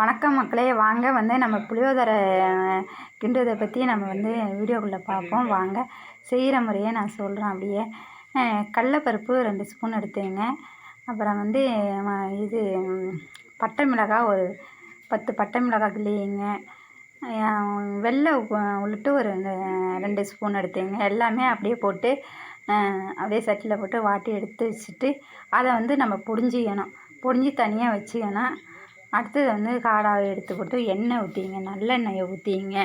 வணக்கம் மக்களே. வாங்க வந்து நம்ம புளியோதரை கிண்டுறதை பற்றி நம்ம வந்து வீடியோக்குள்ளே பார்ப்போம். வாங்க செய்கிற முறையை நான் சொல்கிறேன் அப்படியே. கடலப்பருப்பு ரெண்டு ஸ்பூன் எடுத்துங்க அப்புறம் வந்து இது பட்டை மிளகாய் ஒரு பத்து பட்டை மிளகாய் கிள்ளிங்க வெள்ளை உள்ளிட்டு ஒரு ரெண்டு ஸ்பூன் எடுத்துங்க எல்லாமே அப்படியே போட்டு அப்படியே சட்டியில் போட்டு வாட்டி எடுத்து வச்சுட்டு அதை வந்து நம்ம பொடிஞ்சிக்கணும். பொடிஞ்சு தனியாக வச்சுக்கணும். அடுத்தது வந்து காடாவை எடுத்து போட்டு எண்ணெய் ஊற்றிங்க நல்லெண்ணெயை ஊற்றிங்க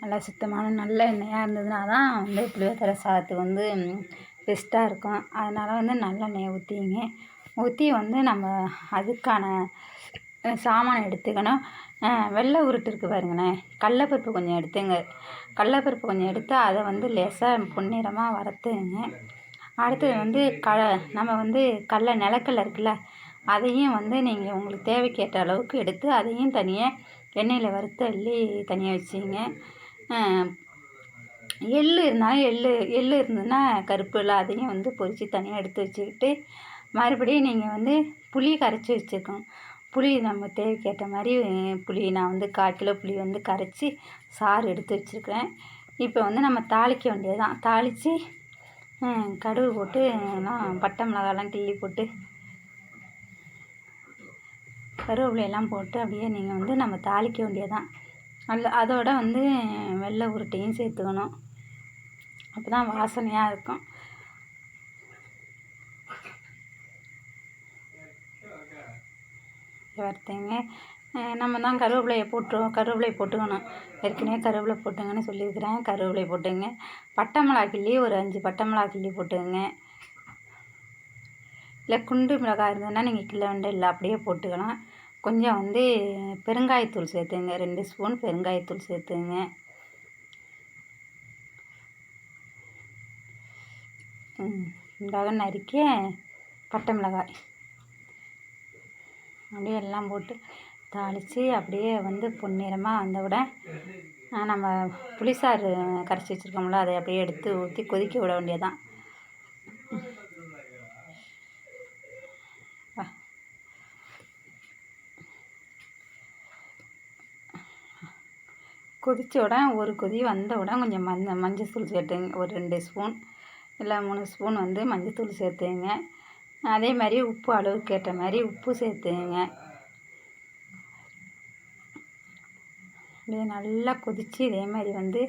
நல்லா சுத்தமான நல்ல எண்ணெயாக இருந்ததுனா தான் வந்து புளியோதரை சாதத்துக்கு வந்து பெஸ்ட்டாக இருக்கும். அதனால் வந்து நல்லெண்ணெயை ஊற்றிங்க ஊற்றி வந்து நம்ம அதுக்கான சாமானை எடுத்துக்கணும். வெள்ளை உருட்டு இருக்குது பாருங்களேன். கடலப்பருப்பு கொஞ்சம் எடுத்துங்க. கடலப்பருப்பு கொஞ்சம் எடுத்து அதை வந்து லேசாக பொன்னிறமாக வறுத்துங்க. அடுத்தது வந்து க நம்ம வந்து கடல நிலக்கல்ல இருக்குல்ல அதையும் வந்து நீங்கள் உங்களுக்கு தேவைக்கேற்ற அளவுக்கு எடுத்து அதையும் தனியாக எண்ணெயில் வறுத்து அள்ளி தனியாக வச்சுங்க எள் இருந்தாலும் எள் எள் இருந்ததுன்னா கருப்பு இல்லை அதையும் வந்து பொரித்து தனியாக எடுத்து வச்சுக்கிட்டு மறுபடியும் நீங்கள் வந்து புளி கரைச்சி வச்சுருக்கோம் புளி நம்ம தேவைக்கேற்ற மாதிரி புளி நான் வந்து கால் கிலோ புளி வந்து கரைச்சி சாறு எடுத்து வச்சுருக்கிறேன். இப்போ வந்து நம்ம தாளிக்க வேண்டியது தான் தாளித்து கடுகு போட்டு நான் பட்டை மிளகாலாம் கிள்ளி போட்டு கருவேப்பிலையெல்லாம் போட்டு அப்படியே நீங்கள் வந்து நம்ம தாளிக்க வேண்டியதுதான். அதில் அதோட வந்து வெள்ளை உருட்டையும் சேர்த்துக்கணும். அப்போ தான் வாசனையாக இருக்கும் வறுத்தேங்க நம்ம தான் கருவேப்பிலையை போட்டுருவோம் கருவேப்பிலை போட்டுக்கணும். ஏற்கனவே கருவேப்பிலை போட்டுங்கன்னு சொல்லியிருக்கிறேன். கருவேப்பிலை போட்டுங்க. பட்டை மிளகா கிள்ளி ஒரு அஞ்சு பட்டை மிளகா கிள்ளி போட்டுக்கோங்க. இல்லை குண்டு மிளகாய் இருந்ததுன்னா நீங்கள் கிலோ வேண்டிய இல்லை அப்படியே போட்டுக்கலாம். கொஞ்சம் வந்து பெருங்காயத்தூள் சேர்த்துங்க. ரெண்டு ஸ்பூன் பெருங்காயத்தூள் சேர்த்துங்க. மிளகாய் நறுக்க பட்டை மிளகாய். அப்படியே எல்லாம் போட்டு தாளித்து அப்படியே வந்து பொன்னிறமாக வந்தவுட நம்ம புளிசாறு கரைச்சி வச்சுருக்கோம்ல அதை அப்படியே எடுத்து ஊற்றி கொதிக்க விட வேண்டியதான் கொதித்த உடனே ஒரு கொதி வந்த உடனே கொஞ்சம் மஞ்ச மஞ்சத்தூள் சேர்த்துங்க. ஒரு ரெண்டு ஸ்பூன் இல்லை மூணு ஸ்பூன் வந்து மஞ்சத்தூள் சேர்த்துங்க. அதே மாதிரி உப்பு அளவுக்கு ஏற்ற மாதிரி உப்பு சேர்த்துங்க. அப்படியே நல்லா கொதித்து இதே மாதிரி வந்து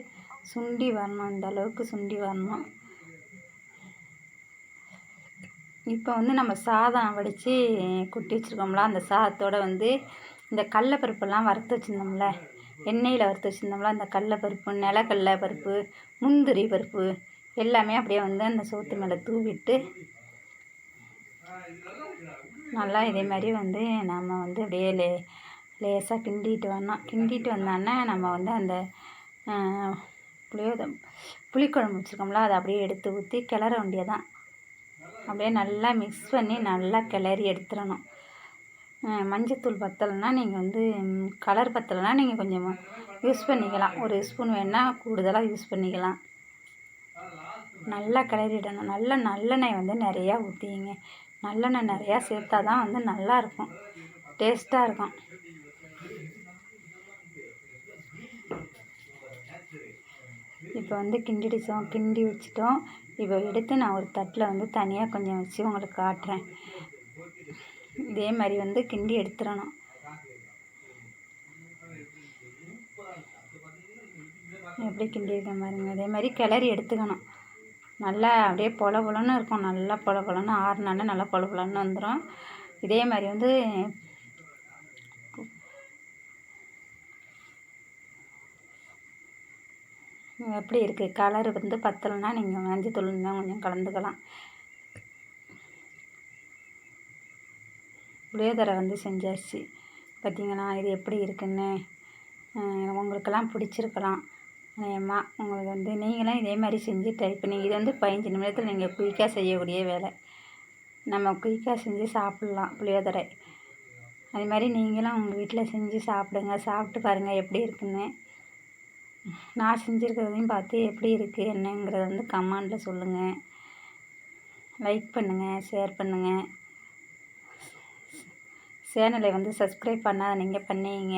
சுண்டி வரணும். இந்த அளவுக்கு சுண்டி வரணும். இப்போ வந்து நம்ம சாதம் வடித்து குட்டி வச்சுருக்கோம்ல அந்த சாதத்தோட வந்து இந்த கடலப்பருப்பெல்லாம் வறுத்து வச்சுருந்தோம்ல எண்ணெயில் வறுத்து வச்சுருந்தோம்ல அந்த கடலப்பருப்பு நிலக்கடல பருப்பு முந்திரி பருப்பு எல்லாமே அப்படியே வந்து அந்த சோத்து மேலே தூவிட்டு நல்லா இதே மாதிரி வந்து நம்ம வந்து அப்படியே லே லேசாக கிண்டிட்டு வரணும் கிண்டிட்டு வந்தோன்னே நம்ம வந்து அந்த புளியோதம் புளியோத புளிக்குழம்பு வச்சுருக்கோம்ல அதை அப்படியே எடுத்து ஊற்றி கிளற வேண்டியதான் அப்படியே நல்லா மிக்ஸ் பண்ணி நல்லா கிளறி எடுத்துடணும். மஞ்சத்தூள் பத்தலைன்னா நீங்கள் வந்து கலர் பத்தலைன்னா நீங்கள் கொஞ்சம் யூஸ் பண்ணிக்கலாம். ஒரு ஸ்பூன் வேணால் கூடுதலாக யூஸ் பண்ணிக்கலாம். நல்லா கிளறிடணும். நல்ல நல்லெண்ணெய் வந்து நிறையா ஊற்றிங்க நல்லெண்ணெய் நிறையா சேர்த்தா தான் வந்து நல்லாயிருக்கும் டேஸ்ட்டாக இருக்கும். இப்போ வந்து கிண்டிடிச்சோம். கிண்டி வச்சிட்டோம். இப்போ எடுத்து நான் ஒரு தட்டில் வந்து தனியாக கொஞ்சம் வச்சு உங்களுக்கு காட்டுறேன். இதே மாதிரி வந்து கிண்டி எடுத்துடணும். எப்படி கிண்டியிருக்கேன் பாருங்க அதே மாதிரி கிளறி எடுத்துக்கணும். நல்லா அப்படியே பொல பொலன்னு இருக்கும். நல்லா பொல பொலன்னு ஆறுனாலே நல்லா பொல பொலன்னு வந்துடும் இதே மாதிரி வந்து எப்படி இருக்குது கலர் வந்து பத்தலைன்னா நீங்கள் மஞ்சத்தூள் தான் கொஞ்சம் கலந்துக்கலாம். புளியோதரை வந்து செஞ்சாச்சு. பார்த்திங்களா இது எப்படி இருக்குன்னு உங்களுக்கெல்லாம் பிடிச்சிருக்கலாம். ஏம்மா உங்களுக்கு வந்து நீங்களும் இதே மாதிரி செஞ்சு ட்ரை பண்ணி இது வந்து பதினஞ்சு நிமிடத்தில் நீங்கள் குயிக்காக செய்யக்கூடிய வேலை. நம்ம குயிக்காக செஞ்சு சாப்பிட்லாம் புளியோதரை அது மாதிரி நீங்களும் உங்கள் வீட்டில் செஞ்சு சாப்பிடுங்க. சாப்பிட்டு பாருங்கள் எப்படி இருக்குன்னு. நான் செஞ்சுருக்கிறதையும் பார்த்து எப்படி இருக்குது என்னங்கிறத வந்து கமெண்டில் சொல்லுங்கள் லைக் பண்ணுங்கள் ஷேர் பண்ணுங்கள் சேனலை வந்து சப்ஸ்கிரைப் பண்ணாத நீங்கள் பண்ணீங்க.